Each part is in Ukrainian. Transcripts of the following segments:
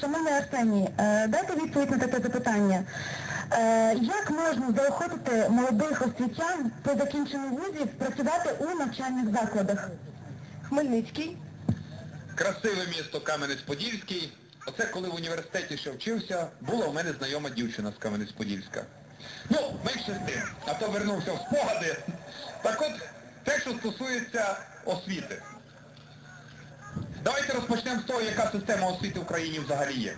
Шановний Арсеній, е, дайте відповідь на таке запитання. Е, Як можна заохотити молодих освітян по закінченню вузів працювати у навчальних закладах? Хмельницький. Красиве місто Кам'янець-Подільський. Оце коли в університеті ще вчився, була у мене знайома дівчина з Кам'янець-Подільська. Ну, менше з тим, а то вернувся в спогади. Так от, те, що стосується освіти. Давайте розпочнемо з того, яка система освіти в країні взагалі є.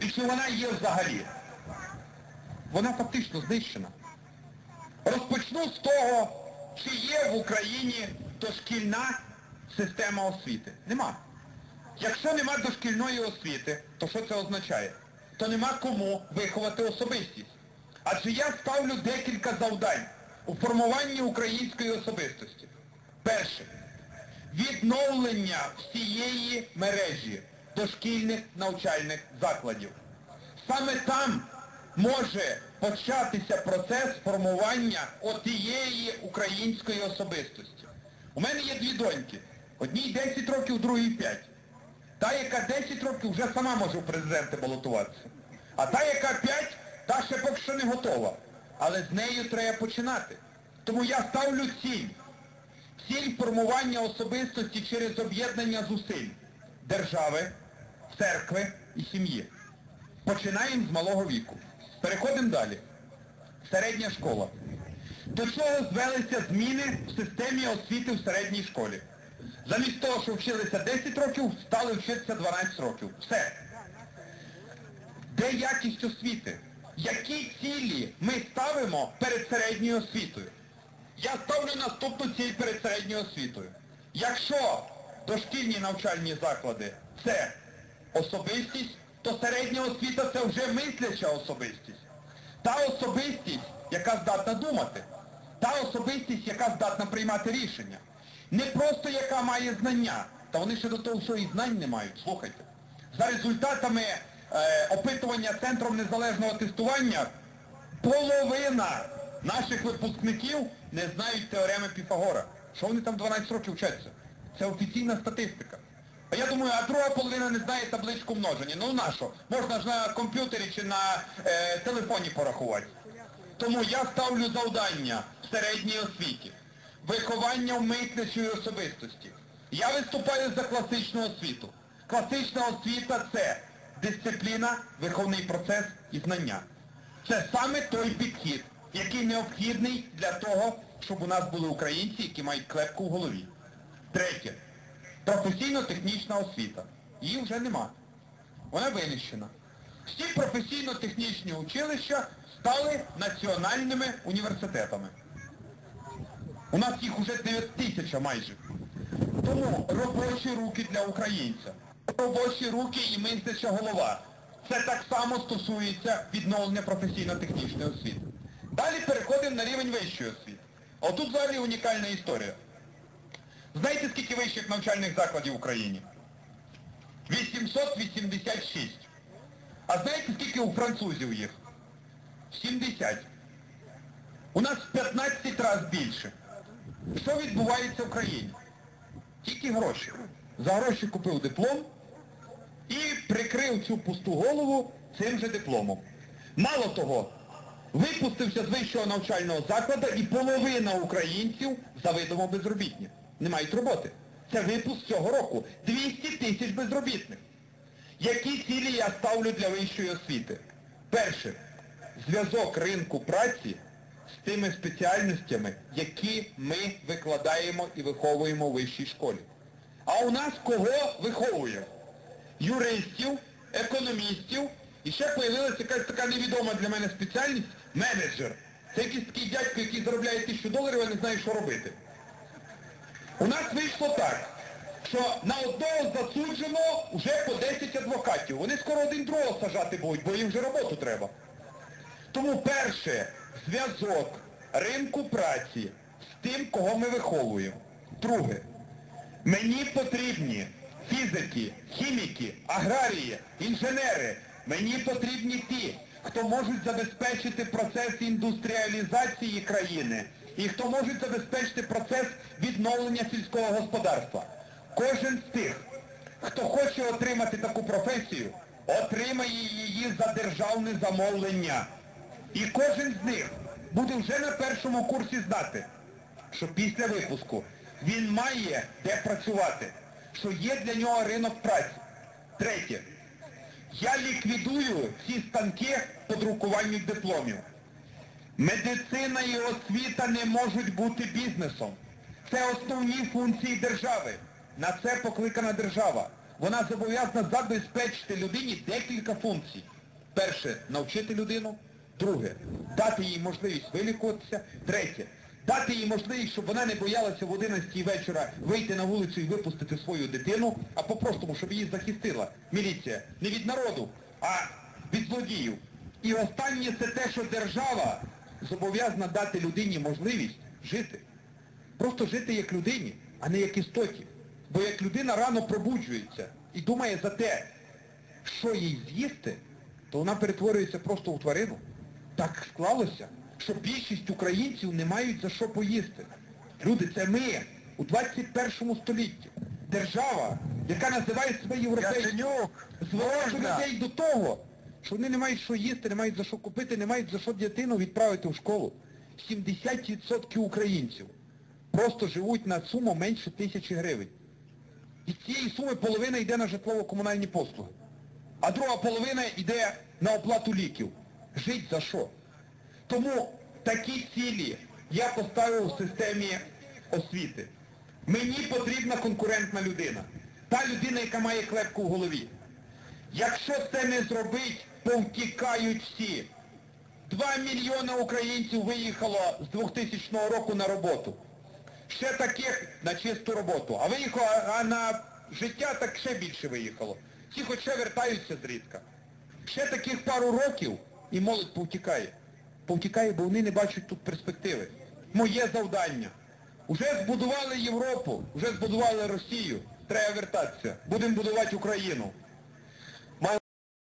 І чи вона є взагалі? Вона фактично знищена. Розпочну з того, чи є в Україні дошкільна система освіти. Нема. Якщо нема дошкільної освіти, то що це означає? То нема кому виховати особистість. Адже я ставлю декілька завдань у формуванні української особистості. Перше. Відновлення всієї мережі дошкільних навчальних закладів. Саме там може початися процес формування отієї української особистості. У мене є дві доньки. Одній 10 років, другій 5. Та, яка 10 років, вже сама може в президенти балотуватися. А та, яка 5, та ще поки що не готова. Але з нею треба починати. Тому я ставлю ціль. Ціль формування особистості через об'єднання зусиль держави, церкви і сім'ї. Починаємо з малого віку. Переходимо далі. Середня школа. До чого звелися зміни в системі освіти в середній школі? Замість того, що вчилися 10 років, стали вчитися 12 років. Все. Де якість освіти? Які цілі ми ставимо перед середньою освітою? Я ставлю наступну ціль перед середньою освітою. Якщо дошкільні навчальні заклади це особистість, то середня освіта це вже мисляча особистість. Та особистість, яка здатна думати. Та особистість, яка здатна приймати рішення. Не просто яка має знання. Та вони ще до того всього і знань не мають, слухайте. За результатами е, опитування Центром незалежного тестування половина наших випускників не знають теореми Піфагора. Що вони там 12 років вчаться? Це офіційна статистика. А я думаю, а друга половина не знає табличку множення. Ну на що? Можна ж на комп'ютері чи на е, телефоні порахувати. Тому я ставлю завдання в середній освіті. Виховання в митничої особистості. Я виступаю за класичну освіту. Класична освіта це дисципліна, виховний процес і знання. Це саме той підхід, який необхідний для того, щоб у нас були українці, які мають клепку в голові. Третє. Професійно-технічна освіта. Її вже нема. Вона винищена. Всі професійно-технічні училища стали національними університетами. У нас їх уже 9 тисяча майже. Тому робочі руки для українця. Робочі руки і мисляча голова. Це так само стосується відновлення професійно-технічної освіти. Далі переходимо на рівень вищої освіти. Отут взагалі унікальна історія. Знаєте, скільки вищих навчальних закладів в Україні? 886. А знаєте, скільки у французів їх? 70. У нас в 15 разів більше. Що відбувається в країні? Тільки гроші. За гроші купив диплом і прикрив цю пусту голову цим же дипломом. Мало того, випустився з вищого навчального закладу і половина українців завидомо безробітні. Не мають роботи. Це випуск цього року. 200 тисяч безробітних. Які цілі я ставлю для вищої освіти? Перше, зв'язок ринку праці з тими спеціальностями, які ми викладаємо і виховуємо у вищій школі. А у нас кого виховуємо? Юристів, економістів, і ще появилася якась така невідома для мене спеціальність менеджер. Це якийсь такий дядько, який заробляє тисячу доларів, а не знає, що робити. У нас вийшло так, що на одного засуджено вже по 10 адвокатів. Вони скоро один другого сажати будуть, бо їм вже роботу треба. Тому перше, зв'язок ринку праці з тим, кого ми виховуємо. Друге, мені потрібні фізики, хіміки, аграрії, інженери. Мені потрібні ті, хто можуть забезпечити процес індустріалізації країни і хто можуть забезпечити процес відновлення сільського господарства. Кожен з тих, хто хоче отримати таку професію, отримає її за державне замовлення. І кожен з них буде вже на першому курсі знати, що після випуску він має де працювати, що є для нього ринок праці. Третє. Я ліквідую ці станки по друкуванню дипломів. Медицина і освіта не можуть бути бізнесом. Це основні функції держави. На це покликана держава. Вона зобов'язана забезпечити людині декілька функцій. Перше навчити людину. Друге дати їй можливість вилікуватися. Третє дати їй можливість, щоб вона не боялася в 11 вечора вийти на вулицю і випустити свою дитину, а по-простому, щоб її захистила міліція. Не від народу, а від злодіїв. І останнє це те, що держава зобов'язана дати людині можливість жити. Просто жити як людині, а не як істоті. Бо як людина рано пробуджується і думає за те, що їй з'їсти, то вона перетворюється просто у тварину. Так склалося, що більшість українців не мають за що поїсти. Люди, це ми у 21 столітті. Держава, яка називає себе європейською, Яценюк, людей до того, що вони не мають що їсти, не мають за що купити, не мають за що дитину відправити в школу. 70% українців просто живуть на суму менше тисячі гривень. І цієї суми половина йде на житлово-комунальні послуги. А друга половина йде на оплату ліків. Жить за що? Тому такі цілі я поставив у системі освіти. Мені потрібна конкурентна людина. Та людина, яка має клепку в голові. Якщо це не зробить, повтікають всі. Два мільйони українців виїхало з 2000 року на роботу. Ще таких на чисту роботу. А виїхало, а на життя так ще більше виїхало. Ті хоч ще вертаються зрідка. Ще таких пару років і молодь повтікає. Повтікає, бо вони не бачать тут перспективи. Моє завдання. Уже збудували Європу, вже збудували Росію. Треба вертатися. Будемо будувати Україну.